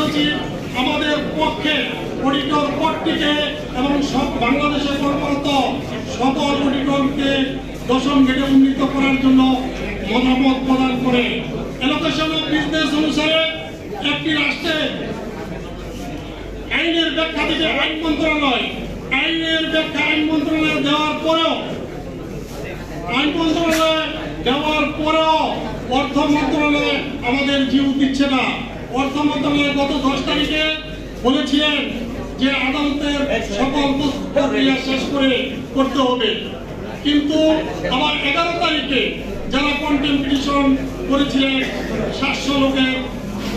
সচিব আমাদের পক্ষে অডিটর কোর্টটিকে এবং সব বাংলাদেশের কর্মরত সকল অডিটরকে দশম গেটে উন্নীত করার জন্য মতামত প্রদান করে। এলোকেশন অফ বিজনেস অনুসারে একটি রাষ্ট্রে আইনের ব্যাখ্যা দিবে আইন মন্ত্রণালয়। আইনের ব্যাখ্যা আইন মন্ত্রণালয় দেওয়ার পরেও, আইন মন্ত্রণালয় দেওয়ার পরেও অর্থ মন্ত্রণালয় আমাদের জিও দিচ্ছে না। অর্থ গত দশ তারিখে বলেছিলেন যে আদালতের সকল প্রক্রিয়া শেষ করে করতে হবে। কিন্তু আবার এগারো তারিখে যারা কন্টেম্পিটিশন করেছিলেন, সাতশো লোকের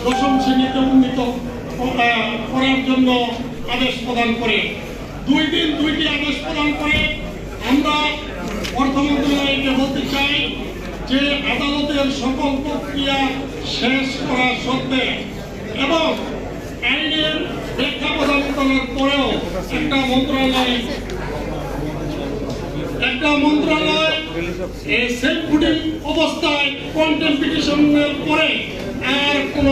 দশম শ্রেণীতে উন্নীত করার জন্য আদেশ প্রদান করে। দুই দিন দুইটি আদেশ প্রদান করে। আমরা অর্থ মন্ত্রণালয়কে বলতে চাই যে আদালতের সকল প্রক্রিয়া শেষ করা সত্ত্বে এবং আইনের ব্যাখ্যা প্রদান করার পরেও একটা মন্ত্রণালয় একটা মন্ত্রণালয় এই সেলফ ফুডিং অবস্থায় কন্টেম্পিটিশনের পরে আর কোন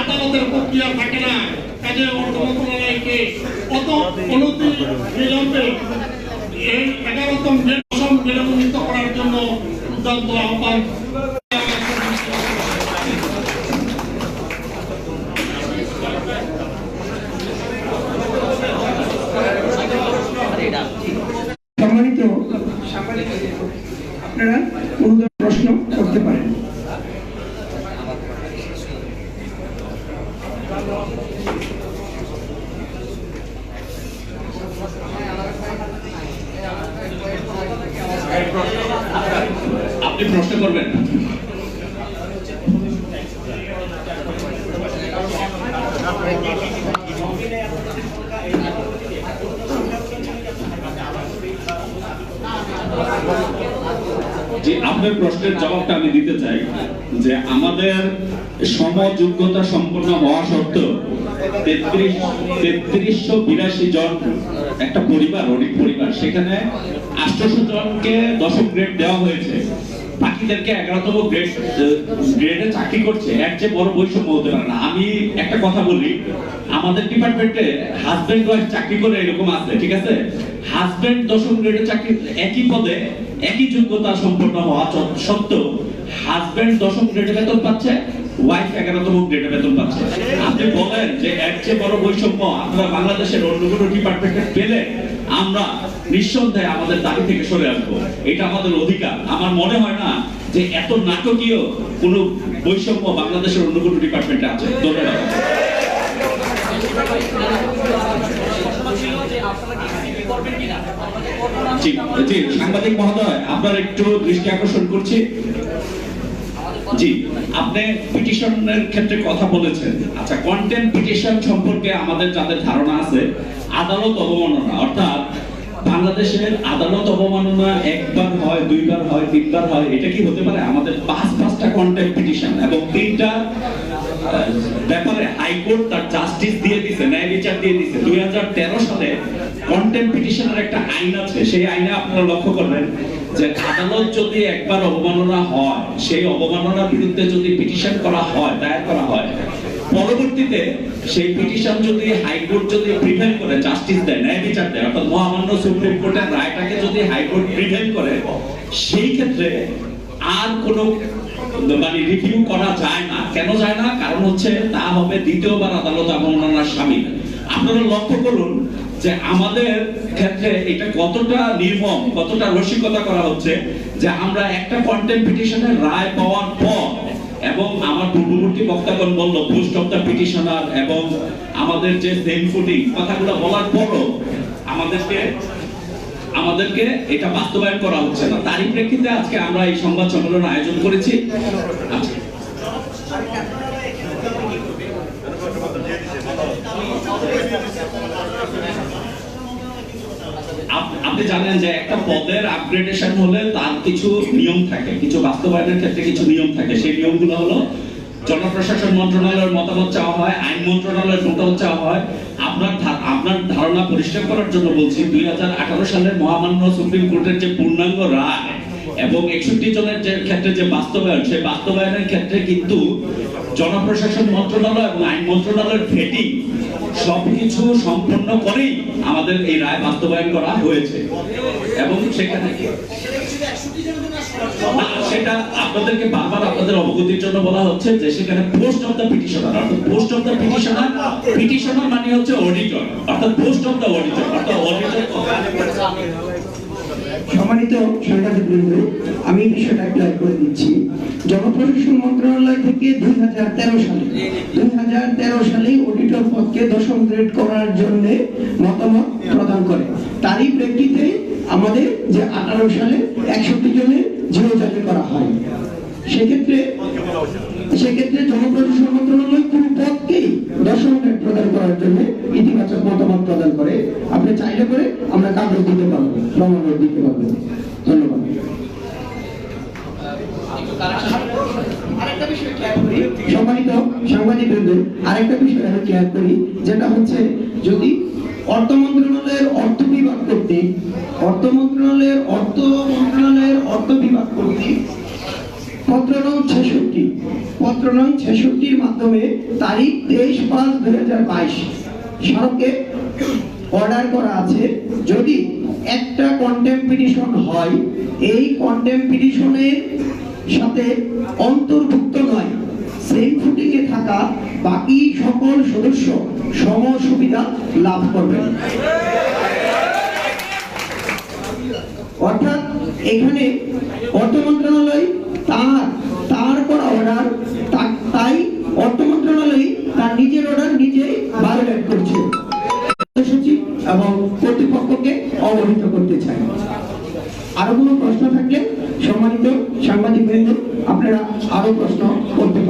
আদালতের প্রক্রিয়া থাকে না। কাজে অর্থ মন্ত্রণালয়কে অত অনতি বিলম্বে এই এগারোতম দশম গ্রেডে উন্নীত করার জন্য আহ্বান। সম্মানিত আপনারা কোনো প্রশ্ন করতে পারেন আপনি প্রশ্ন করবেন যে আপনার প্রশ্নের জবাবটা আমি দিতে চাই যে আমাদের সমযোগ্যতা সম্পন্ন হওয়া সত্ত্বেও তেত্রিশ তেত্রিশশো বিরাশি জন একটা পরিবার, অনেক পরিবার, সেখানে আটশোশো জনকে দশম গ্রেড দেওয়া হয়েছে। বাকিদেরকে গ্রেড চাকরি করছে, এর চেয়ে বড় বৈষম্য হতে পারে না। আমি একটা কথা বলি, আমাদের ডিপার্টমেন্টে ওয়াইফ চাকরি করে এরকম আছে, ঠিক আছে? দশম গ্রেডে চাকরি, একই পদে, একই যোগ্যতা সম্পন্ন হওয়া সত্ত্বেও দশম গ্রেডে বেতন পাচ্ছে ওয়াইফ এগারোতম গ্রেডে বেতন পাচ্ছে। আপনি বলেন যে এর চেয়ে বড় বৈষম্য আমরা বাংলাদেশের অন্য কোনো ডিপার্টমেন্টে পেলে আমরা নিঃসন্দেহে আমাদের দাবি থেকে সরে আসব। এটা আমাদের অধিকার। আমার মনে হয় না যে এত নাটকীয় কোনো বৈষম্য বাংলাদেশের অন্য কোনো ডিপার্টমেন্টে আছে। ধন্যবাদ। জি। জি। সাংবাদিক মহোদয় আপনার একটু দৃষ্টি আকর্ষণ করছি। জি। আপনি পিটিশনের ক্ষেত্রে কথা বলেছেন। আচ্ছা কন্টেন্ট পিটিশন সম্পর্কে আমাদের যাদের ধারণা আছে, আদালত অবমাননা, অর্থাৎ বাংলাদেশের আদালত অবমাননা একবার হয়, দুইবার হয়, তিনবার হয়, এটা কি হতে পারে? আমাদের পাঁচ, পাঁচটা কন্টেন্ট পিটিশন এবং তিনটা ব্যাপারে হাইকোর্ট তার জাস্টিস দিয়ে দিছে, ন্যায় বিচার দিয়ে দিছে। দুই সালে কন্টেন্ট পিটিশনের একটা আইন আছে, সেই আইনে আপনারা লক্ষ্য করবেন যে আদালত যদি একবার অবমাননা হয়, সেই অবমাননার বিরুদ্ধে যদি পিটিশন করা হয়, দায়ের করা হয়, পরবর্তীতে সেই পিটিশন যদি হাইকোর্ট যদি প্রিভেল করে জাস্টিস দেয়, ন্যায় বিচার দেয়, অর্থাৎ মহামান্য সুপ্রিম কোর্টের রায়টাকে যদি হাইকোর্ট প্রিভেল করে, সেই ক্ষেত্রে আর কোনো মানে রিভিউ করা যায় না। কেন যায় না? কারণ হচ্ছে তা হবে দ্বিতীয়বার আদালত অবমাননার স্বামী আপনারা লক্ষ্য করুন যে আমাদের ক্ষেত্রে এটা কতটা নির্মম, কতটা রসিকতা করা হচ্ছে যে আমরা একটা কন্টেম্প পিটিশনের রায় পাওয়ার পর এবং আমার পূর্ববর্তী বক্তাগণ বলল পোস্ট অফ দ্য পিটিশনার এবং আমাদের যে সেম ফুটিং কথাগুলো বলার পরও আমাদেরকে আমাদেরকে এটা বাস্তবায়ন করা হচ্ছে না। তারই প্রেক্ষিতে আজকে আমরা এই সংবাদ সম্মেলন আয়োজন করেছি আচ্ছা। আপ- আপনি জানেন যে একটা পদের আপগ্রেডেশন হলে তার কিছু নিয়ম থাকে, কিছু বাস্তবায়নের ক্ষেত্রে কিছু নিয়ম থাকে। সেই নিয়মগুলো হলো জনপ্রশাসন মন্ত্রণালয়ের মতামত চাওয়া হয়, আইন মন্ত্রণালয়ের মতামত চাওয়া হয়। আপনার আপনার ধারণা পরিষ্কার করার জন্য বলছি, দুই সালের মহামান্য সুপ্রিম কোর্টের যে পূর্ণাঙ্গ রায় এবং একষট্টি জনের যে ক্ষেত্রে যে বাস্তবায়ন, সেই বাস্তবায়নের ক্ষেত্রে কিন্তু জনপ্রশাসন মন্ত্রণালয় এবং আইন মন্ত্রণালয়ের ভেটিং সবকিছু সম্পন্ন করেই আমাদের এই রায় বাস্তবায়ন করা হয়েছে। এবং সেখানে সেটা আপনাদেরকে বারবার আপনাদের অবগতির জন্য বলা হচ্ছে যে সেখানে পোস্ট অফ দ্য পিটিশনার অর্থাৎ post of the petitioner petitioner মানে হচ্ছে অডিটর অর্থাৎ পোস্ট অফ দ্য অডিটর অর্থাৎ অডিটর সম্মানিত সাংবাদিক বৃন্দ, আমি এই বিষয়টা ক্লিয়ার করে দিচ্ছি। জনপ্রশাসন মন্ত্রণালয় থেকে দুই হাজার তেরো সালে, দুই হাজার তেরো সালে অডিটর পদকে দশম গ্রেড করার জন্য মতামত প্রদান করে। তারই প্রেক্ষিতে আমাদের যে আঠারো সালে একষট্টি জনের জিও জারি করা হয়। সেক্ষেত্রে সেক্ষেত্রে জনপ্রশাসন মন্ত্রণালয় কোনো পদকেই গ্রেড প্রদান করার জন্য ইতিবাচক মতামত প্রদান করে। আপনি চাইলে করে আমরা কাগজ দিতে পারব প্রমাণ দিতে পারব। ধন্যবাদ। আরেকটা বিষয় যেটা হচ্ছে যদি অর্থ মন্ত্রণালয়ের অর্থ বিভাগ কর্তৃক, অর্থ অর্থ মন্ত্রণালয়ের অর্থ বিভাগ কর্তৃক পত্র নং ছেষট্টি। পত্র নং ছেষট্টির মাধ্যমে তারিখ তেইশ পাঁচ দুই হাজার বাইশ। সড়কে অর্ডার করা আছে, যদি একটা কন্টেম্পিটিশন হয়, এই কন্টেম্পিটিশনের সাথে অন্তর্ভুক্ত নয় সেম ফুটিং এ থাকা বাকি সকল সদস্য সম সুবিধা লাভ করবেন। অর্থাৎ এখানে অর্থ মন্ত্রণালয় তার তার করা অর্ডার। তাই অর্থ মন্ত্রণালয় তার নিজের অর্ডার নিজেই ভায়োলেট করছে। এবং কর্তৃপক্ষকে অবহিত করতে চাই। আরও কোনো প্রশ্ন থাকলে সম্মানিত সাংবাদিক বৃন্দ আপনারা আরও প্রশ্ন করতে